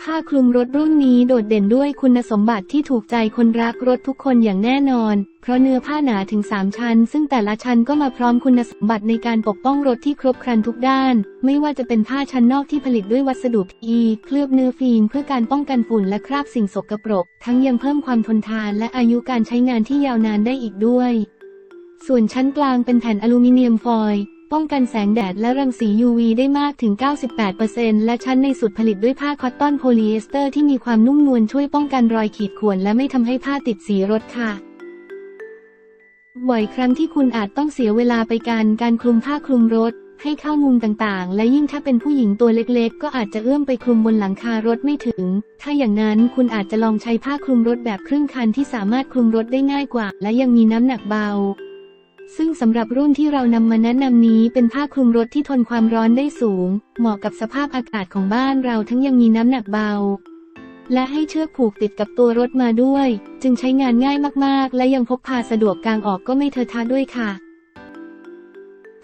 ผ้าคลุมรถรุ่นนี้โดดเด่นด้วยคุณสมบัติที่ถูกใจคนรักรถทุกคนอย่างแน่นอน เพราะเนื้อผ้าหนาถึง 3 ชั้น ซึ่งแต่ละชั้นก็มาพร้อมคุณสมบัติในการปกป้องรถที่ครบครันทุกด้าน ไม่ว่าจะเป็นผ้าชั้นนอกที่ผลิตด้วยวัสดุ PE เคลือบเนื้อฟิล์มเพื่อการป้องกันฝุ่นและคราบสิ่งสกปรก ทั้งยังเพิ่มความทนทานและอายุการใช้งานที่ยาวนานได้อีกด้วย ส่วนชั้นกลางเป็นแผ่นอลูมิเนียมฟอยล์ ป้องกันแสงแดดและรังสี UV ได้มากถึง 98%และชั้นในสุดผลิตด้วยผ้าคอตตอนโพลีเอสเตอร์ที่มีความนุ่มนวลช่วยป้องกันรอยขีดข่วนและไม่ทำให้ผ้าติดสีรถค่ะบ่อยครั้งที่คุณอาจต้องเสียเวลาไปการการคลุมผ้าคลุมรถให้เข้ามุมต่างๆ และยิ่งถ้าเป็นผู้หญิงตัวเล็กๆ ก็อาจจะเอื้อมไปคลุมบนหลังคารถไม่ถึง ถ้าอย่างนั้นคุณอาจจะลองใช้ผ้าคลุมรถแบบครึ่งคันที่สามารถคลุมรถได้ง่ายกว่า และยังมีน้ำหนักเบา ซึ่งสำหรับรุ่นที่เรานำมาแนะนำนี้เป็นผ้าคลุมรถที่ทนความร้อนได้สูง เหมาะกับสภาพอากาศของบ้านเราทั้งยังมีน้ำหนักเบา และให้เชือกผูกติดกับตัวรถมาด้วย จึงใช้งานง่ายมากๆ และยังพกพาสะดวกกางออกก็ไม่เทอะทะด้วยค่ะ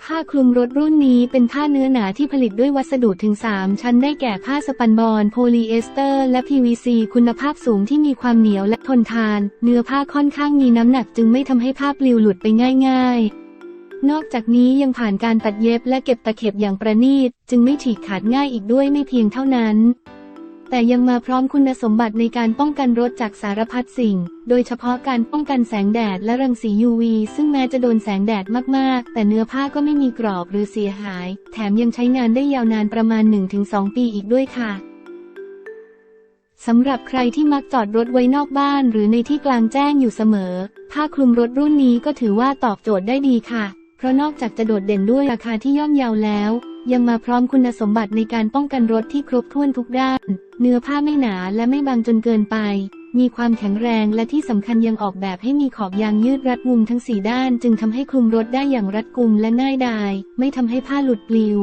ผ้าคลุมรถรุ่นนี้เป็นผ้าเนื้อหนาที่ผลิตด้วยวัสดุถึง 3 ชั้นได้แก่ผ้าสปันบอน โพลีเอสเตอร์ และ PVC คุณภาพสูงที่มีความเหนียวและทนทาน เนื้อผ้าค่อนข้างมีน้ำหนักจึงไม่ทำให้ผ้าปลิวหลุดไปง่าย ๆ นอกจากนี้ยังผ่านการตัดเย็บและเก็บตะเข็บอย่างประณีต จึงไม่ฉีกขาดง่ายอีกด้วยไม่เพียงเท่านั้น แต่ยังมาพร้อมคุณสมบัติในการป้องกันรถจากสารพัดสิ่ง โดยเฉพาะการป้องกันแสงแดดและรังสี UV ซึ่งแม้จะโดนแสงแดดมากๆ แต่เนื้อผ้าก็ไม่มีกรอบหรือเสียหาย แถมยังใช้งานได้ยาวนานประมาณ 1-2 ปีอีกด้วยค่ะสำหรับใครที่มักจอดรถไว้นอกบ้านหรือในที่กลางแจ้งอยู่เสมอ ผ้าคลุมรถรุ่นนี้ก็ถือว่าตอบโจทย์ได้ดีค่ะ เพราะนอกจากจะโดดเด่นด้วยราคาที่ย่อมเยาวแล้ว ยังมาพร้อมคุณสมบัติในการป้องกันรถที่ครบถ้วนทุกด้าน เนื้อผ้าไม่หนาและไม่บางจนเกินไป มีความแข็งแรงและที่สำคัญยังออกแบบให้มีขอบยางยืดรัดมุมทั้ง4ด้าน จึงทำให้คลุมรถได้อย่างรัดกุมและง่ายดาย ไม่ทำให้ผ้าหลุดปลิว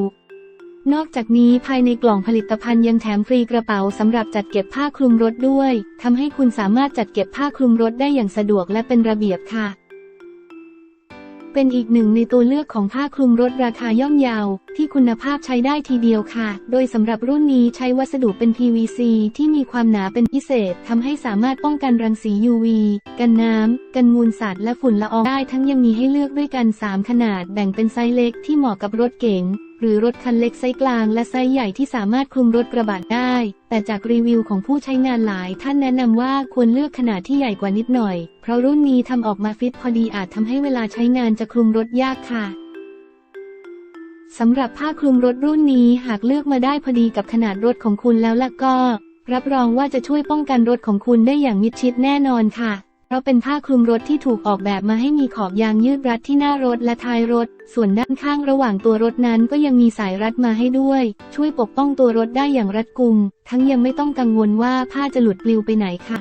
นอกจากนี้ภายในกล่องผลิตภัณฑ์ยังแถมฟรีกระเป๋าสำหรับจัดเก็บผ้าคลุมรถด้วยทำให้คุณสามารถจัดเก็บผ้าคลุมรถได้อย่างสะดวกและเป็นระเบียบค่ะ เป็นอีกหนึ่งในตัวเลือกของผ้าคลุมรถราคาย่อมเยาว ที่คุณภาพใช้ได้ทีเดียวค่ะ โดยสำหรับรุ่นนี้ใช้วัสดุเป็น PVC ที่มีความหนาเป็นพิเศษทำให้สามารถป้องกันรังสี UV กันน้ำ กันมูลสัตว์และฝุ่นละอองได้ทั้งยังมีให้เลือกด้วยกัน 3 ขนาดแบ่งเป็นไซส์เล็กที่เหมาะกับรถเก๋ง หรือรถคันเล็กไซส์กลางและไซส์ใหญ่ที่สามารถคลุมรถกระบะได้ แต่จากรีวิวของผู้ใช้งานหลายท่านแนะนำว่าควรเลือกขนาดที่ใหญ่กว่านิดหน่อย เพราะรุ่นนี้ทำออกมาฟิตพอดีอาจทำให้เวลาใช้งานจะคลุมรถยากค่ะสำหรับผ้าคลุมรถรุ่นนี้หากเลือกมาได้พอดีกับขนาดรถของคุณแล้วล่ะก็ รับรองว่าจะช่วยป้องกันรถของคุณได้อย่างมิดชิดแน่นอนค่ะ เพราะเป็นผ้าคลุมรถที่ถูกออกแบบมาให้มีขอบยางยืดรัดที่หน้ารถและท้ายรถ ส่วนด้านข้างระหว่างตัวรถนั้นก็ยังมีสายรัดมาให้ด้วย ช่วยปกป้องตัวรถได้อย่างรัดกุม ทั้งยังไม่ต้องกังวลว่าผ้าจะหลุดปลิวไปไหนค่ะ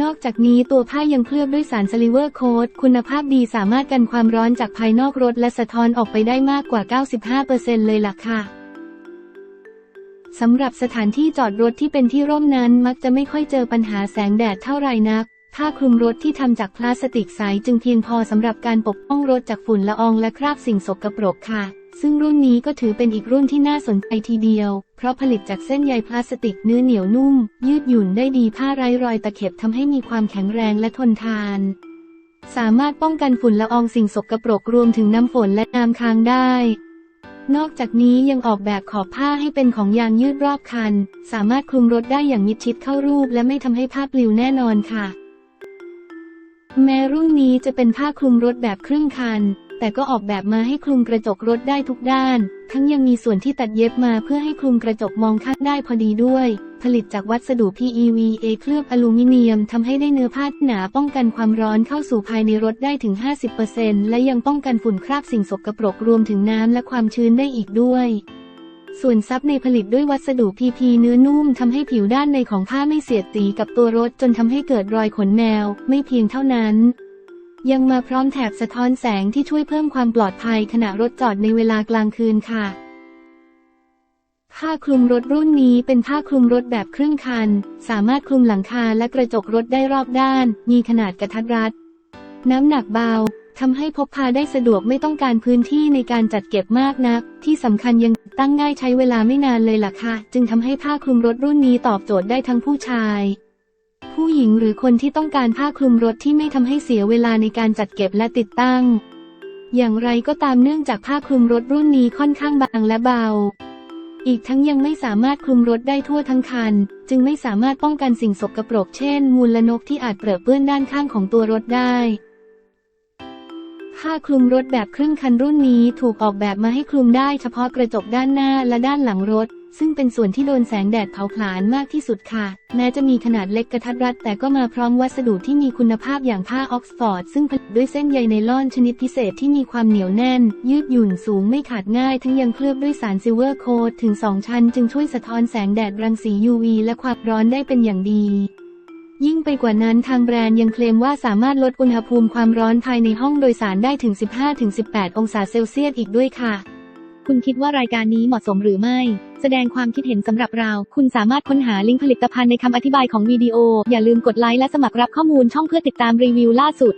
นอกจากนี้ตัวผ้ายังเคลือบด้วยสารสลิเวอร์โคดคุณภาพดีสามารถกันความร้อนจากภายนอกรถและสะท้อนออกไปได้มากกว่า 95%เลยล่ะค่ะ สำหรับสถานที่จอดรถที่เป็นที่ร่มนั้นมักจะไม่ค่อยเจอปัญหาแสงแดดเท่าไหร่นัก ผ้าคลุมรถที่ทำจากพลาสติกใสจึงเพียงพอสำหรับการปกป้องรถจากฝุ่นละอองและคราบสิ่งสกปรกค่ะ ซึ่งรุ่นนี้ก็ถือเป็นอีกรุ่นที่น่าสนใจทีเดียว เพราะผลิตจากเส้นใยพลาสติกเนื้อเหนียวนุ่ม ยืดหยุ่นได้ดีผ้าไร้รอยตะเข็บทำให้มีความแข็งแรงและทนทาน สามารถป้องกันฝุ่นละอองสิ่งสกปรกรวมถึงน้ำฝนและน้ำค้างได้นอกจากนี้ยังออกแบบขอบผ้าให้เป็นของยางยืดรอบคัน สามารถคลุมรถได้อย่างมิดชิดเข้ารูปและไม่ทำให้ผ้าปลิวแน่นอนค่ะ แม้รุ่นนี้จะเป็นผ้าคลุมรถแบบครึ่งคัน แต่ก็ออกแบบมาให้คลุมกระจกรถได้ทุกด้าน ทั้งยังมีส่วนที่ตัดเย็บมาเพื่อให้คลุมกระจกมองข้างได้พอดีด้วย ผลิตจากวัสดุ PEVA เคลือบอลูมิเนียมทำให้ได้เนื้อผ้าหนาป้องกันความร้อนเข้าสู่ภายในรถได้ถึง 50%และยังป้องกันฝุ่นคราบสิ่งสกปรกรวมถึงน้ำและความชื้นได้อีกด้วย ส่วนซับในผลิตด้วยวัสดุ PP เนื้อนุ่มทำให้ผิวด้านในของผ้าไม่เสียดสีกับตัวรถจนทำให้เกิดรอยขนแมว ไม่เพียงเท่านั้น ยังมาพร้อมแถบสะท้อนแสงที่ช่วยเพิ่มความปลอดภัยขณะรถจอดในเวลากลางคืนค่ะผ้าคลุมรถรุ่นนี้เป็นผ้าคลุมรถแบบครึ่งคัน สามารถคลุมหลังคาและกระจกรถได้รอบด้าน มีขนาดกระทัดรัด น้ำหนักเบา ทำให้พกพาได้สะดวกไม่ต้องการพื้นที่ในการจัดเก็บมากนัก ที่สำคัญยังตั้งง่ายใช้เวลาไม่นานเลยล่ะค่ะ จึงทำให้ผ้าคลุมรถรุ่นนี้ตอบโจทย์ได้ทั้งผู้ชาย ผู้หญิงหรือคนที่ต้องการผ้าคลุมรถที่ไม่ทำให้เสียเวลาในการจัดเก็บและติดตั้ง อย่างไรก็ตามเนื่องจากผ้าคลุมรถรุ่นนี้ค่อนข้างบางและเบา อีกทั้งยังไม่สามารถคลุมรถได้ทั่วทั้งคัน จึงไม่สามารถป้องกันสิ่งสกปรกเช่น มูลละนกที่อาจเปรอะเปื้อนด้านข้างของตัวรถได้ ผ้าคลุมรถแบบครึ่งคันรุ่นนี้ถูกออกแบบมาให้คลุมได้เฉพาะกระจกด้านหน้าและด้านหลังรถ ซึ่งเป็นส่วนที่โดนแสงแดดเผาผลาญมากที่สุดค่ะ แม้จะมีขนาดเล็กกระทัดรัด แต่ก็มาพร้อมวัสดุที่มีคุณภาพอย่างผ้าออกซฟอร์ด ซึ่งผลิตด้วยเส้นใยไนลอนชนิดพิเศษที่มีความเหนียวแน่น ยืดหยุ่นสูงไม่ขาดง่าย ทั้งยังเคลือบด้วยสารซิลเวอร์โคตถึง 2 ชั้น จึงช่วยสะท้อนแสงแดดรังสี UV และความร้อนได้เป็นอย่างดี ยิ่งไปกว่านั้นทางแบรนด์ยังเคลมว่าสามารถลดอุณหภูมิความร้อนภายในห้องโดยสารได้ถึง 15-18 องศาเซลเซียสอีกด้วยค่ะ คุณคิดว่ารายการนี้เหมาะสมหรือไม่ แสดงความคิดเห็นสำหรับเรา คุณสามารถค้นหาลิงก์ผลิตภัณฑ์ในคำอธิบายของวิดีโอ อย่าลืมกดไลค์และสมัครรับข้อมูลช่องเพื่อติดตามรีวิวล่าสุด